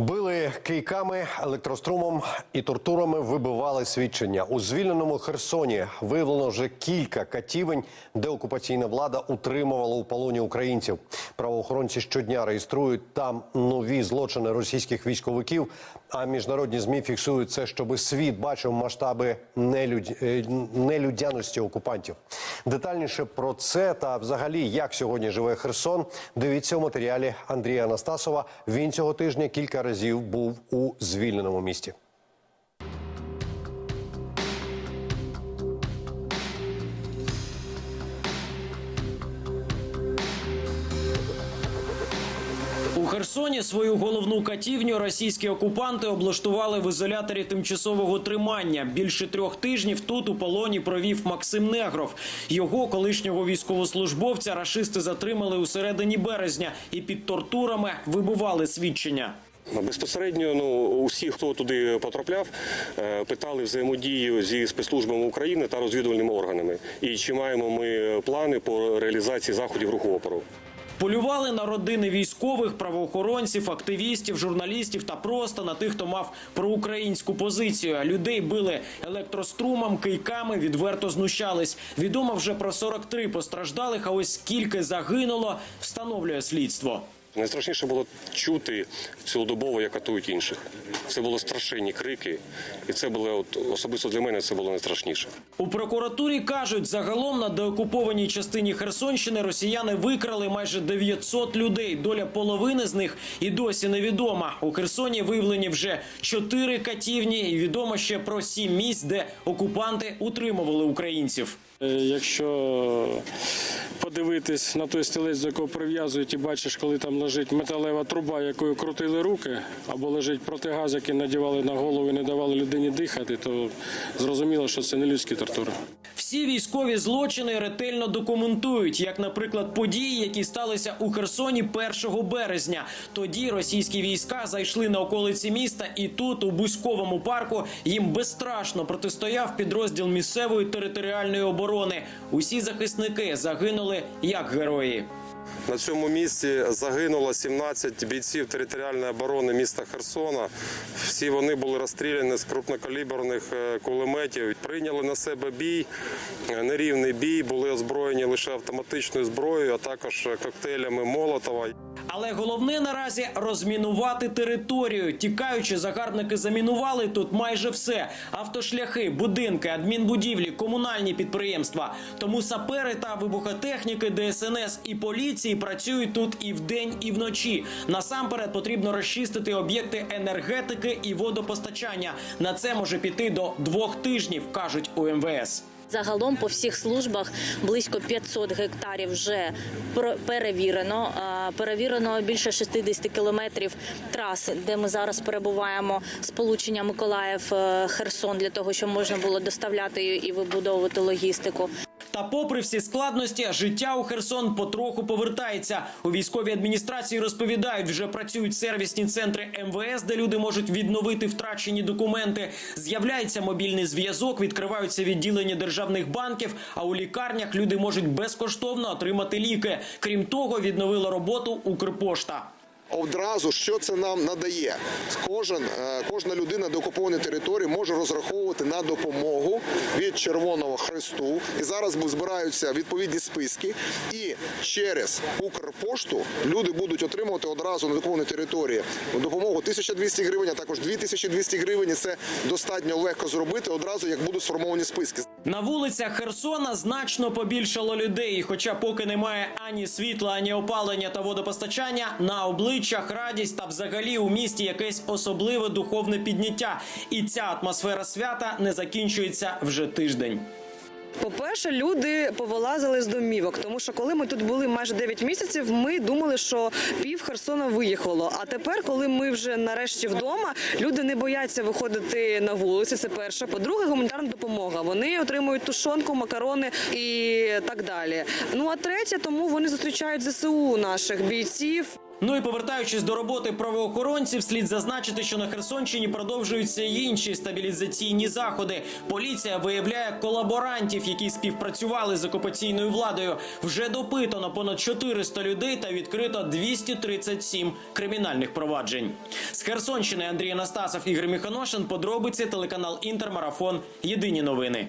Били кийками, електрострумом і тортурами вибивали свідчення. У звільненому Херсоні виявлено вже кілька катівень, де окупаційна влада утримувала у полоні українців. Правоохоронці щодня реєструють там нові злочини російських військовиків. А міжнародні змі фіксують це, щоби світ бачив масштаби нелюдь... е, нелюдяності окупантів. Детальніше про це та взагалі як сьогодні живе Херсон. Дивіться у матеріалі Андрія Анастасова. Він цього тижня кілька разів був у звільненому місті. Херсоні свою головну катівню російські окупанти облаштували в ізоляторі тимчасового тримання. Більше трьох тижнів тут у полоні провів Максим Негров. Його колишнього військовослужбовця рашисти затримали у середині березня і під тортурами вибивали свідчення. Безпосередньо ну усі, хто туди потрапляв, е, питали взаємодію зі спецслужбами України та розвідувальними органами. І чи маємо ми плани по реалізації заходів руху опору? Полювали на родини військових, правоохоронців, активістів, журналістів та просто на тих, хто мав проукраїнську позицію. А людей били електрострумом, кийками, відверто знущались. Відомо вже про 43 постраждалих. А ось скільки загинуло, встановлює слідство. Найстрашніше було чути цілодобово, як катують інших. Це були страшенні крики, і це було от особисто для мене. Це було найстрашніше. У прокуратурі кажуть, загалом на деокупованій частині Херсонщини росіяни викрали майже 900 людей. Доля половини з них і досі невідома. У Херсоні виявлені вже чотири катівні, і відомо ще про сім місць, де окупанти утримували українців. Е, Якщо подивитись на той стілець, до якого прив'язують, і бачиш, коли там лежить металева труба, якою крутили руки, або лежить протигаз, який надівали на голову і не давали людині дихати, то зрозуміло, що це не людські тортури. Всі військові злочини ретельно документують, як, наприклад, події, які сталися у Херсоні 1 березня. Тоді російські війська зайшли на околиці міста, і тут, у Бузьковому парку, їм безстрашно протистояв підрозділ місцевої територіальної оборони. Усі захисники загинули як герої. На цьому місці загинуло 17 бійців територіальної оборони міста Херсона. Всі вони були розстріляні з крупнокаліберних е, кулеметів. Прийняли на себе бій, нерівний бій, були озброєні лише автоматичною зброєю, а також коктейлями Молотова. Але головне наразі розмінувати територію. Тікаючи, загарбники замінували тут майже все: автошляхи, будинки, адмінбудівлі, комунальні підприємства. Тому сапери та вибухотехніки ДСНС і поліції працюють тут і вдень, і вночі. Насамперед потрібно розчистити об'єкти енергетики і водопостачання. На це може піти до двох тижнів, кажуть у МВС. Загалом по всіх службах близько 500 гектарів вже перевірено. Перевірено більше 60 кілометрів трас, де ми зараз перебуваємо. Сполучення Миколаїв е, Херсон для того, щоб можна було доставляти і вибудовувати логістику. Та попри всі складності, життя у Херсон потроху повертається. У військовій адміністрації розповідають, вже працюють сервісні центри МВС, де люди можуть відновити втрачені документи. З'являється мобільний зв'язок, відкриваються відділення державних банків. А у лікарнях люди можуть безкоштовно отримати ліки. Крім того, відновила роботу Укрпошта. Одразу що це нам надає? Кожен, е, кожна людина до окупованої території може розраховувати на допомогу Червоного Хресту. І зараз збираються відповідні списки. І через Укрпошту люди будуть отримувати одразу на окупованій території допомогу 1200 гривень, а також 2200 гривень. І це достатньо легко зробити одразу, як будуть сформовані списки. На вулицях Херсона значно побільшало людей. Хоча поки немає ані світла, ані опалення та водопостачання, на обличчях радість та взагалі у місті якесь особливе духовне підняття. І ця атмосфера свята не закінчується вже тиждень. По-перше, люди повилазили з домівок, тому що коли ми тут були майже 9 місяців, ми думали, що пів Херсона виїхало. А тепер, коли ми вже нарешті вдома, люди не бояться виходити на вулиці. Це перше. По-друге, гуманітарна допомога. Вони отримують тушонку, макарони і так далі. Ну а третє, тому вони зустрічають ЗСУ наших бійців. Ну і повертаючись до роботи правоохоронців, слід зазначити, що на Херсонщині продовжуються інші стабілізаційні заходи. Поліція виявляє колаборантів, які співпрацювали з окупаційною владою. Вже допитано понад 400 людей та відкрито 237 кримінальних проваджень. З Херсонщини Андрій Анастасов, Ігор Міханошин. Подробиці телеканал Інтермарафон. Єдині новини.